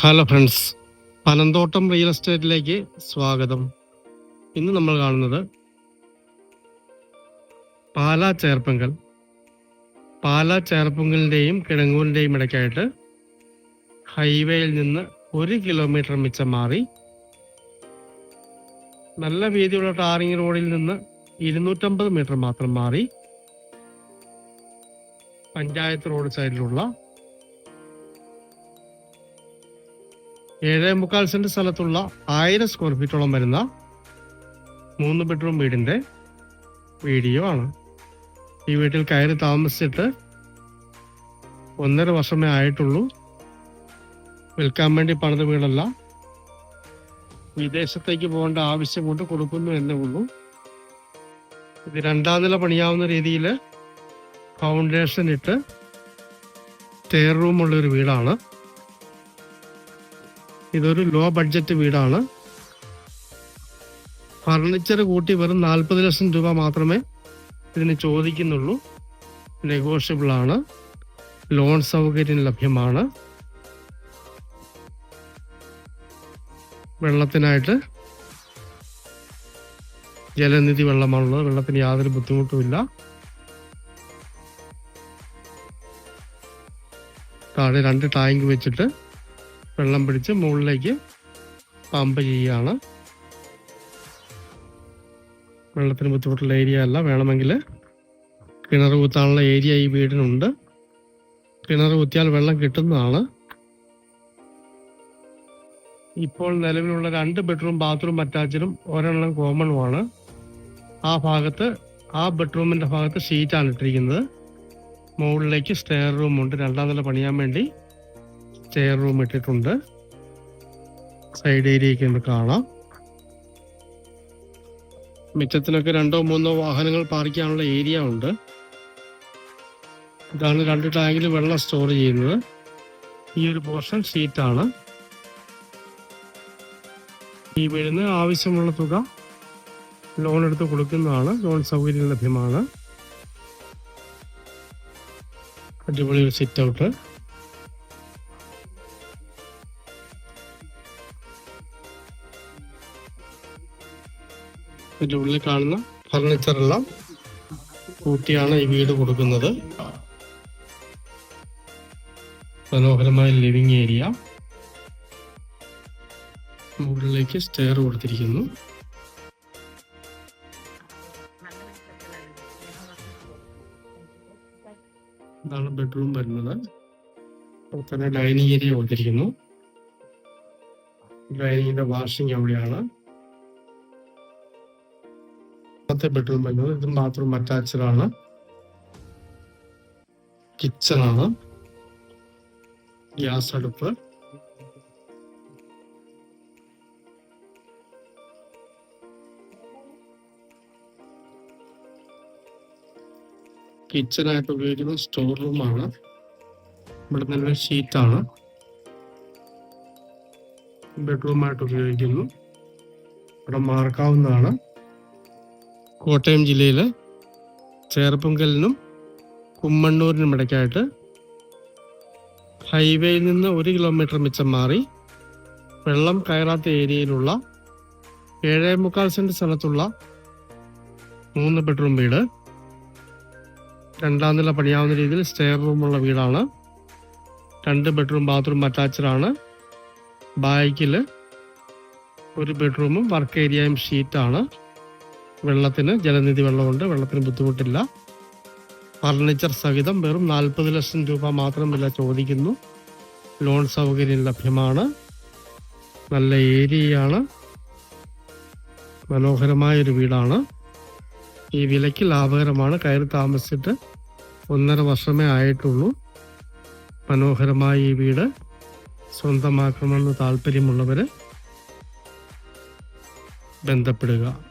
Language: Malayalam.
ഹലോ ഫ്രണ്ട്സ് പനന്തോട്ടം റിയൽ എസ്റ്റേറ്റിലേക്ക് സ്വാഗതം. ഇന്ന് നമ്മൾ കാണുന്നത് പാലാ ചേർപ്പങ്കൽ. പാലാ ചേർപ്പങ്കലിന്റെയും കിഴങ്ങൂരിന്റെയും ഇടയ്ക്കായിട്ട് ഹൈവേയിൽ നിന്ന് ഒരു കിലോമീറ്റർ മിച്ചം മാറി നല്ല വീതിയുള്ള ടാറിങ് റോഡിൽ നിന്ന് ഇരുന്നൂറ്റമ്പത് മീറ്റർ മാത്രം മാറി പഞ്ചായത്ത് റോഡ് സൈഡിലുള്ള ഏഴേ മുക്കാൽ സെന്റ് സ്ഥലത്തുള്ള ആയിരം സ്ക്വയർ ഫീറ്റോളം വരുന്ന മൂന്ന് ബെഡ്റൂം വീടിന്റെ വീഡിയോ ആണ്. ഈ വീട്ടിൽ കയറി താമസിച്ചിട്ട് ഒന്നര വർഷമേ ആയിട്ടുള്ളൂ. വിൽക്കാൻ വേണ്ടി പണിത വീടല്ല. വിദേശത്തേക്ക് പോകേണ്ട ആവശ്യം കൊണ്ട് കൊടുക്കുന്നു എന്നേ ഉള്ളൂ. ഇത് രണ്ടാം നില പണിയാവുന്ന രീതിയിൽ ഫൗണ്ടേഷൻ ഇട്ട് സ്റ്റെയർ റൂമുള്ളൊരു വീടാണ്. ഇതൊരു ലോ ബഡ്ജറ്റ് വീടാണ്. ഫർണിച്ചർ കൂട്ടി വെറും നാൽപ്പത് ലക്ഷം രൂപ മാത്രമേ ഇതിന് ചോദിക്കുന്നുള്ളൂ. നെഗോഷ്യബിൾ ആണ്. ലോൺ സൗകര്യം ലഭ്യമാണ്. വെള്ളത്തിനായിട്ട് ജലനിധി വെള്ളമാണുള്ളത്. വെള്ളത്തിന് യാതൊരു ബുദ്ധിമുട്ടുമില്ല. താഴെ രണ്ട് ടാങ്ക് വെച്ചിട്ട് വെള്ളം പിടിച്ച് മുകളിലേക്ക് പമ്പ് ചെയ്യുകയാണ്. വെള്ളത്തിന് ബുദ്ധിമുട്ടുള്ള ഏരിയ അല്ല. വേണമെങ്കിൽ കിണർ കുത്താനുള്ള ഏരിയ ഈ വീടിനുണ്ട്. കിണർ കുത്തിയാൽ വെള്ളം കിട്ടുന്നതാണ്. ഇപ്പോൾ നിലവിലുള്ള രണ്ട് ബെഡ്റൂം ബാത്റൂം അറ്റാച്ചിലും ഒരെണ്ണം കോമണുമാണ് ആ ഭാഗത്ത് ആ ബെഡ്റൂമിന്റെ ഭാഗത്ത് ഷീറ്റാണ് ഇട്ടിരിക്കുന്നത്. മുകളിലേക്ക് സ്റ്റെയർ റൂമുണ്ട് രണ്ടാം നില പണിയാൻ വേണ്ടി സ്റ്റെയർ റൂം ഇട്ടിട്ടുണ്ട്. സൈഡ് ഏരിയയൊക്കെ കാണാം. മിറ്റത്തിനൊക്കെ രണ്ടോ മൂന്നോ വാഹനങ്ങൾ പാർക്ക് ചെയ്യാനുള്ള ഏരിയ ഉണ്ട്. ഇതാണ് രണ്ട് ടാങ്കിൽ വെള്ളം സ്റ്റോർ ചെയ്യുന്നത്. ഈ ഒരു പോർഷൻ സീറ്റാണ് ഈ വീടിന് ആവശ്യമുള്ള തുക ലോൺ എടുത്ത് കൊടുക്കുന്നതാണ്. ലോൺ സൗകര്യം ലഭ്യമാണ്. അടിപൊളി ഒരു സിറ്റ് ഔട്ട് ഇതിന്റെ ഉള്ളിൽ കാണുന്ന ഫർണിച്ചർ എല്ലാം കൂട്ടിയാണ് ഈ വീട് കൊടുക്കുന്നത്. മനോഹരമായ ലിവിങ് ഏരിയ മുകളിലേക്ക് സ്റ്റെയർ കൊടുത്തിരിക്കുന്നു. ഇതാണ് ബെഡ്റൂം വരുന്നത്. അപ്പോൾ തന്നെ ഡൈനിങ് ഏരിയ കൊടുത്തിരിക്കുന്നു. ഡൈനിങ്ങിന്റെ വാഷിംഗ് അവിടെയാണ്. രണ്ടാമത്തെ ബെഡ്റൂം വരുന്നത്. ഇതും ബാത്റൂം അറ്റാച്ച്ഡ് ആണ്. കിച്ചൺ ആണ്. ഗ്യാസ് അടുപ്പ്. കിച്ചണായിട്ട് ഉപയോഗിക്കുന്ന സ്റ്റോർ റൂമാണ് ഇവിടെ നല്ല ഷീറ്റാണ് ബെഡ്റൂമായിട്ട് ഉപയോഗിക്കുന്നു. ഇവിടെ മാർക്കാവുന്നതാണ് കോട്ടയം ജില്ലയിലെ ചേർപ്പുങ്കലിനും കുമ്മണ്ണൂരിനും ഇടയ്ക്കായിട്ട് ഹൈവേയിൽ നിന്ന് ഒരു കിലോമീറ്റർ മിച്ചം മാറി വെള്ളം കയറാത്ത ഏരിയയിലുള്ള ഏഴേ മുക്കാൽ സെന്റ് സ്ഥലത്തുള്ള മൂന്ന് ബെഡ്റൂം വീട്. രണ്ടാം നില പണിയാവുന്ന രീതിയിൽ സ്റ്റെയർ റൂമുള്ള വീടാണ്. രണ്ട് ബെഡ്റൂം ബാത്റൂം അറ്റാച്ച്ഡ് ആണ്. ബാക്കിൽ ഒരു ബെഡ്റൂമും വർക്ക് ഏരിയയും ഷീറ്റാണ്. വെള്ളത്തിന് ജലനിധി വെള്ളമുണ്ട് വെള്ളത്തിന് ബുദ്ധിമുട്ടില്ല. ഫർണിച്ചർ സഹിതം വെറും നാൽപ്പത് ലക്ഷം രൂപ മാത്രം വില ചോദിക്കുന്നു. ലോൺ സൗകര്യം ലഭ്യമാണ്. നല്ല ഏരിയയാണ്. മനോഹരമായ ഒരു വീടാണ്. ഈ വിലയ്ക്ക് ലാഭകരമാണ്. കയറി താമസിച്ചിട്ട് ഒന്നര വർഷമേ ആയിട്ടുള്ളൂ. മനോഹരമായ ഈ വീട്. സ്വന്തമാക്കണമെന്ന് താല്പര്യമുള്ളവർ ബന്ധപ്പെടുക.